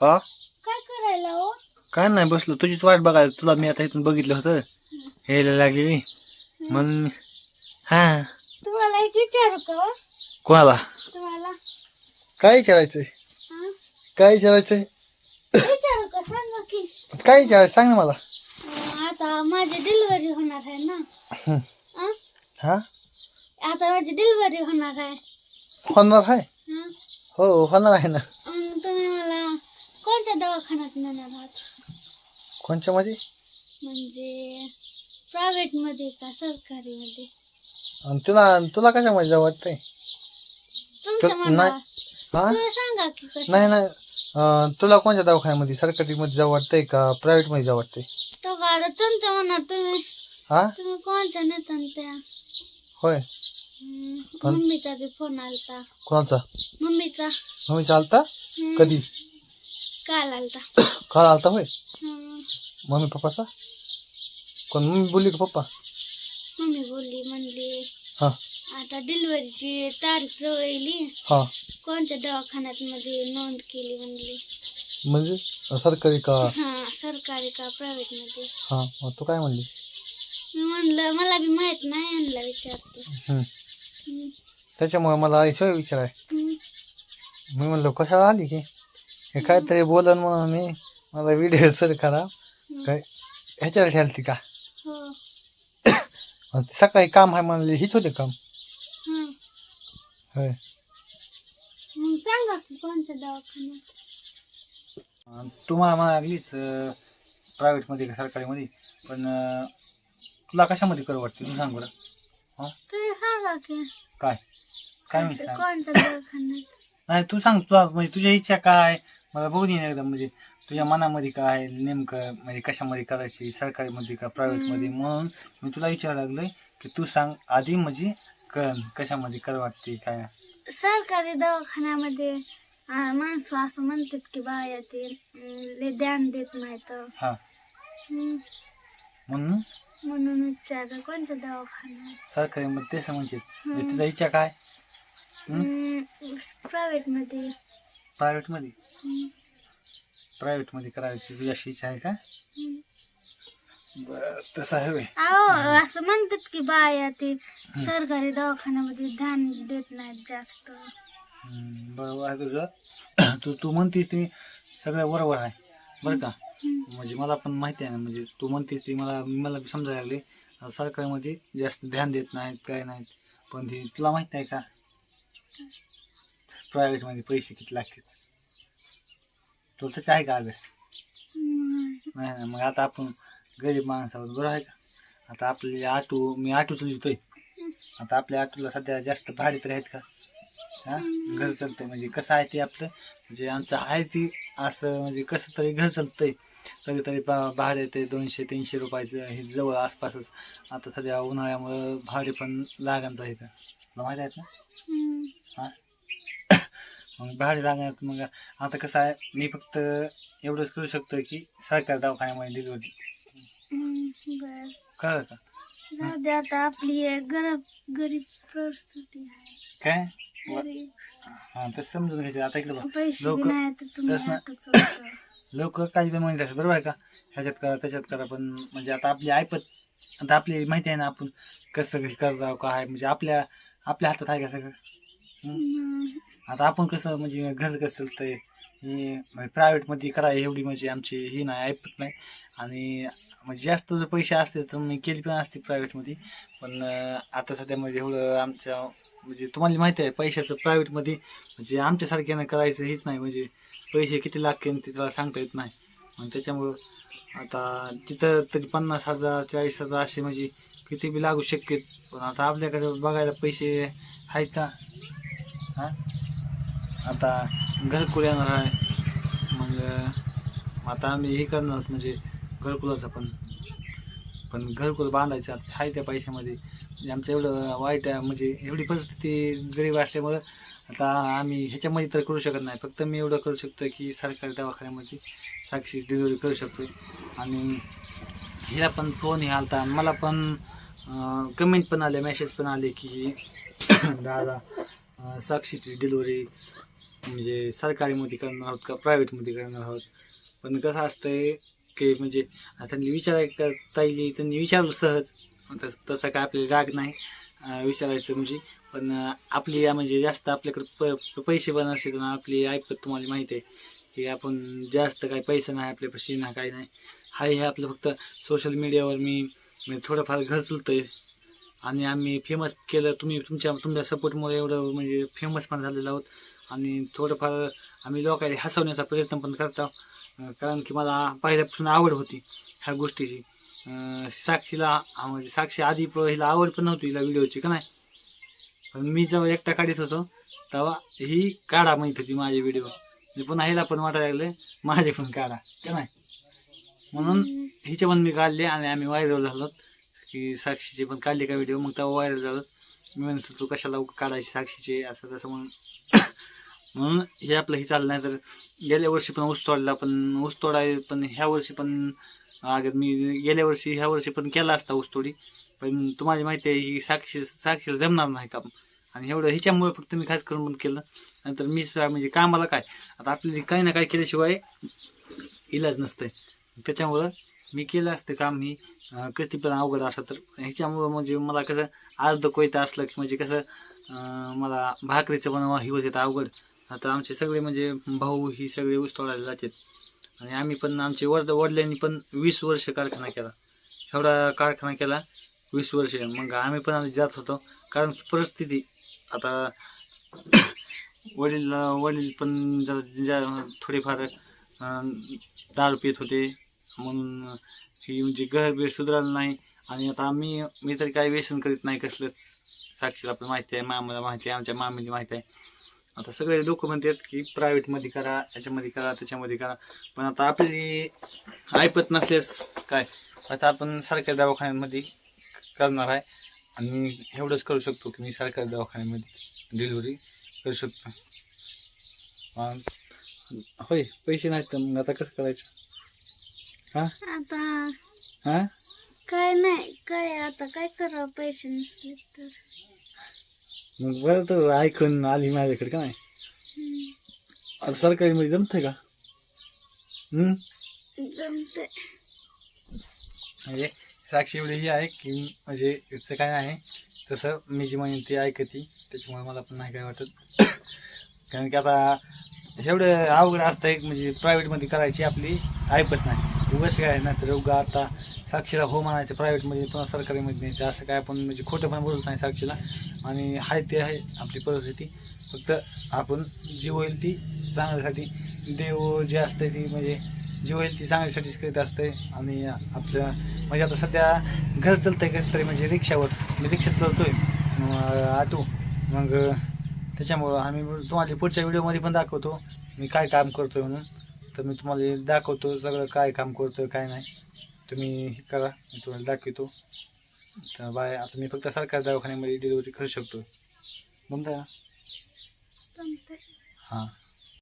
हा? काय करायला हो? काय नाही बसलो. तुझीच वाट बघायला. तुला मी आता इथून बघितलं होतं. यायला लागली म्हणून हा. तुम्हाला एक विचारू का हो? कोणाला? तुम्हाला. काय विचारायचंय? हा? काय विचारायचंय? विचारू का? सांगा की. काय विचारायचं? सांग ना मला. अं, आता माझी डिलिव्हरी होणार आहे ना. हं. अं? हा? आता माझी डिलिव्हरी होणार आहे. होणार आहे? हं? हो होणार आहे ना. अं, कोणत्या दवाखान्यात नेणार आहात? कोणच्या मध्ये? म्हणजे प्रायव्हेटमध्ये का सरकारी मध्ये आणि तुला तुला कशामध्ये जावं वाटतंय? तुमच्या तु- मनावर हा? तुम्ही सांगा की कसं नाही नाही. अं, तुला कोणत्या दवाखान्यामध्ये सरकारी मध्ये जावं वाटतंय का प्रायव्हेटमध्ये जावं वाटतंय? तो गाडा तुमच्या मनात तुम्ही हा? तुम्ही कोणत्या नेता त्या? होय. पण- मम्मीचा बी फोन आलता. कोणाचा? मम्मीचा. मम्मी चालता कधी? काल आलता काल आलता होय? हं, मम्मी पप्पाचा? कोण? मम्मी बोलली का पप्पा? मम्मी बोलली म्हणली हा. आता डिलिव्हरीची तारीख जवळ येईल हा. कोणत्या दवाखान्यात मध्ये नोंद केली म्हणली? म्हणजे सरकारी का? हा सरकारी का प्रायव्हेटमध्ये हा मग तू काय म्हणली? मी म्हणलं मला बी माहीत नाही यांना विचारते. हम्म. त्याच्यामुळे मला ऐश्वर्य विचाराय. मी म्हणलो कशाला आली की? हे काहीतरी बोलन म्हणून मी मला व्हिडिओ सर करा. काय? ह्याच्यावर ठेवती का? हो. सकाळी काम आहे म्हणले हीच होते काम. हं. होय. मग सांगा की कोणत्या दवाखान्यात? अं, तू मला म्हणा लागलीच प्रायव्हेटमध्ये का सरकारीमध्ये पण अं, तुला कशामध्ये करू वाटते? तू सांग बरं. हा? तुम्ही सांगा की. काय? काय मी सांग कोणत्या दवाखान्यात? नाही तू सांग तुला म्हणजे तुझ्या इच्छा काय? मला बघून येईल एकदम म्हणजे तुझ्या मनामध्ये काय आहे, नेमकं म्हणजे कशामध्ये करायची सरकारीमध्ये का प्रायव्हेटमध्ये? म्हणून मी तुला विचारायला लागलोय की तू सांग आधी म्हणजे क कशामध्ये कर वाटते काय? सरकारी दवाखान्यामध्ये अं, माणसं असं म्हणतात की बाया ते अं, लय ध्यान देत नाहीत. हा. हं, म्हणून? म्हणून विचारलं कोणत्या दवाखान्यात? सरकारीमध्ये तेच म्हणजे तुझा इच्छा काय? प्रायव्हेटमध्ये प्रायव्हेटमध्ये प्रायव्हेटमध्ये करायची अशी इच्छा आहे का. बरं तसं. अहो असं म्हणतात की बाया ते सरकारी दवाखान्यामध्ये ध्यान देत नाहीत जास्त. बरोबर आहे तुझं. तू तू म्हणतीस ते सगळं बरोबर आहे बरं का. म्हणजे मला पण माहिती आहे ना म्हणजे तू म्हणतेस ते मला मला समजायला लागले. सरकारमध्ये जास्त ध्यान देत नाहीत काय नाहीत. पण ते तुला माहीत आहे का? प्रायव्हेटमध्ये पैसे किती लागतात? तुला त्याचं आहे का अभ्यास. नाही नाही मग आता आपण गरीब माणसावर बरं आहे का? आता आपले आटू मी आटूच लिहितोय. आता आपल्या आटूला सध्या जास्त भाडे तर आहेत का? हा? घर चालतंय म्हणजे कसं आहे ते आपलं? म्हणजे आमचं आहे ती असं म्हणजे कसं तरी घर चालतंय. कधीतरी भाडे येते दोनशे तीनशे रुपयाचं हे जवळ आसपासच. आता सध्या उन्हाळ्यामुळं भाडे पण लागायचं आहे तुला माहिती आहेत ना? हं. हा मग भाडे लागण्यात मग आता कसं आहे मी फक्त एवढंच करू शकतो की सरकारी दवाखान्यामध्ये डिलिव्हरी हं. बरं. कळलं का? जाऊ दे आता आपली एक गरीब गरीब परिस्थिती आहे. काय? गरीब. हा तसं समजून घ्यायचं. आता इकडे लोक बी नाही तर तुम्ही तसं. लोक काही म्हणत असतात बरोबर आहे का? ह्याच्यात करा त्याच्यात करा. पण म्हणजे आता आपली ऐपत आता आपली माहिती आहे ना आपण कसं हे करता काय म्हणजे आपल्या आपल्या हातात आहे का सगळं? हं? आता आपण कसं म्हणजे घर कसं ते हे म्हणजे प्रायव्हेटमध्ये करा एवढी म्हणजे आमची ही नाही ऐपत नाही. आणि म्हणजे जास्त जर पैसे असते तर मी केली पण असते प्रायव्हेटमध्ये पण आता सध्या म्हणजे एवढं आमच्या म्हणजे तुम्हाला माहिती आहे पैशाचं प्रायव्हेटमध्ये म्हणजे आमच्यासारख्यानं करायचं हेच नाही. म्हणजे पैसे किती लागतील ते त्याला सांगता येत नाही. आणि त्याच्यामुळं आता तिथं तरी पन्नास हजार चाळीस हजार असे म्हणजे किती बी लागू शक्यत पण आता आपल्याकडे बघायला पैसे आहेत का? हां? आता घरकुल येणार आहे. मग आता आम्ही हे करणार आहोत म्हणजे घरकुलाचं पण. पण घरकुल बांधायचं आता आहे त्या पैशामध्ये. म्हणजे आमचं एवढं वाईट आहे म्हणजे एवढी परिस्थिती गरीब असल्यामुळं आता आम्ही ह्याच्यामध्ये तर करू शकत नाही. फक्त मी एवढं करू शकतो की सरकारी दवाखान्यामध्ये साक्षी डिलिव्हरी करू शकतो आणि हिला पण फोन हे आलता. मला पण कमेंट पण आले मेसेज पण आले की दादा साक्षीची डिलिव्हरी म्हणजे सरकारीमध्ये करणार आहोत का प्रायव्हेटमध्ये करणार आहोत? पण कसं असतंय की म्हणजे आता त्यांनी विचाराय का त्यांनी विचारलं सहज. तस- तसं काय आपल्याला राग नाही विचारायचं म्हणजे. पण आपली या म्हणजे जास्त आपल्याकडे प पैसे पण असते आपली ऐकत तुम्हाला माहिती आहे की आपण जास्त काही पैसे नाही आपल्यापाशी ना काही नाही. हा हे आपलं फक्त सोशल मीडियावर मी थोडंफार घर आहे आणि आम्ही फेमस केलं. तुम्ही तुमच्या तुमच्या सपोर्टमुळे एवढं म्हणजे फेमस पण झालेलो आहोत. आणि थोडंफार आम्ही लोकांना हसवण्याचा प्रयत्न पण करतो कारण की मला पहिल्यापासून आवड होती ह्या गोष्टीची. साक्षीला म्हणजे साक्षी आधी हिला आवड पण नव्हती हिला व्हिडिओची का नाही? पण मी जेव्हा एकटा काढत होतो तेव्हा ही काढा माहीत होती माझे व्हिडिओ पुन्हा हिला पण वाटायला लागले माझे पण काढा का नाही? म्हणून हिचे पण मी काढले आणि आम्ही व्हायरल झालो की साक्षीचे पण काढले का व्हिडिओ मग तेव्हा व्हायरल झालं. मी म्हणतो तू कशाला काढायची साक्षीचे? असं तसं म्हणून. म्हणून हे आपलं हे चाललं. नाही तर गेल्या वर्षी पण ऊस तोडला पण ऊस तोडाय पण ह्या वर्षी पण अगर मी गेल्या वर्षी ह्या वर्षी पण केला असता ऊस तोडी. पण तुम्हाला माहिती आहे ही साक्षी साक्षीला जमणार नाही काम. आणि एवढं ह्याच्यामुळे फक्त मी खास करून बंद केलं. नंतर मी सुद्धा म्हणजे कामाला काय? आता आपल्याला काही ना काही केल्याशिवाय इलाज नसतंय. त्याच्यामुळं मी केलं असतं काम ही. किती पण अवघड असं तर. ह्याच्यामुळं म्हणजे मला कसं अर्ध कोयता असलं की म्हणजे कसं मला भाकरीचं बनवा ही होते अवघड. आता आमचे सगळे म्हणजे भाऊ ही सगळे ऊस तोडायला जातात. आणि आम्ही पण आमचे वड वडिलांनी पण वीस वर्ष कारखाना केला. एवढा कारखाना केला वीस वर्ष. मग आम्ही पण आम्ही जात होतो. कारण परिस्थिती आता वडील वडील पण जरा थोडेफार अं, दारू पित होते. म्हणून ही म्हणजे घर बीर सुधारलं नाही. आणि आता आम्ही मी तरी काही व्यसन करीत नाही कसलंच साक्षीला पण माहिती आहे मामाला माहिती आहे आमच्या मामीला माहिती आहे. आता सगळे लोक म्हणतात की प्रायव्हेटमध्ये करा याच्यामध्ये करा त्याच्यामध्ये करा. पण आता आपली ऐपत नसल्यास काय? आता आपण सरकारी दवाखान्यामध्ये करणार आहे. आणि एवढंच करू शकतो की मी सरकारी दवाखान्यामध्ये डिलिव्हरी करू शकतो. होय पैसे नाहीत तर मग आता कसं करायचं? आता हां? काय नाही काय आता काय करावं पैसे नसले तर. मग बरं तर ऐकून आली माझ्याकडे का नाही? हम्म. आता सरकारीमध्ये जमतंय का? हम्म? जमते म्हणजे साक्षी एवढी ही आहे की म्हणजे तिचं काय आहे तसं मी जी म्हणेन ती ऐकती त्याच्यामुळे मला पण नाही काय वाटत. कारण की आता एवढं अवघड असतं एक म्हणजे प्रायव्हेटमध्ये करायची आपली ऐकत नाही. उगाच काय ना तर उगा आता साक्षीला हो म्हणायचं प्रायव्हेटमध्ये पुन्हा सरकारीमध्ये न्यायचं असं काय आपण म्हणजे खोटं पण बोलत नाही साक्षीला. आणि आहे ते आहे आपली परिस्थिती. फक्त आपण जी होईल ती चांगल्यासाठी देव जे असते ती म्हणजे जी होईल ती चांगल्यासाठीच करीत असते आणि आपल्या म्हणजे आता सध्या घर चालतंय कसं तरी म्हणजे रिक्षावर. मी रिक्षा चालवतोय आटो मग त्याच्यामुळं आम्ही तुम्हाला पुढच्या व्हिडिओमध्ये पण दाखवतो मी काय काम करतोय म्हणून. तर मी तुम्हाला दाखवतो सगळं काय काम करतोय काय नाही. तुम्ही हे करा मी तुम्हाला दाखवतो. तर बाय आता मी फक्त सरकारी दवाखान्यामध्ये डिलिव्हरी करू शकतो जमते हां.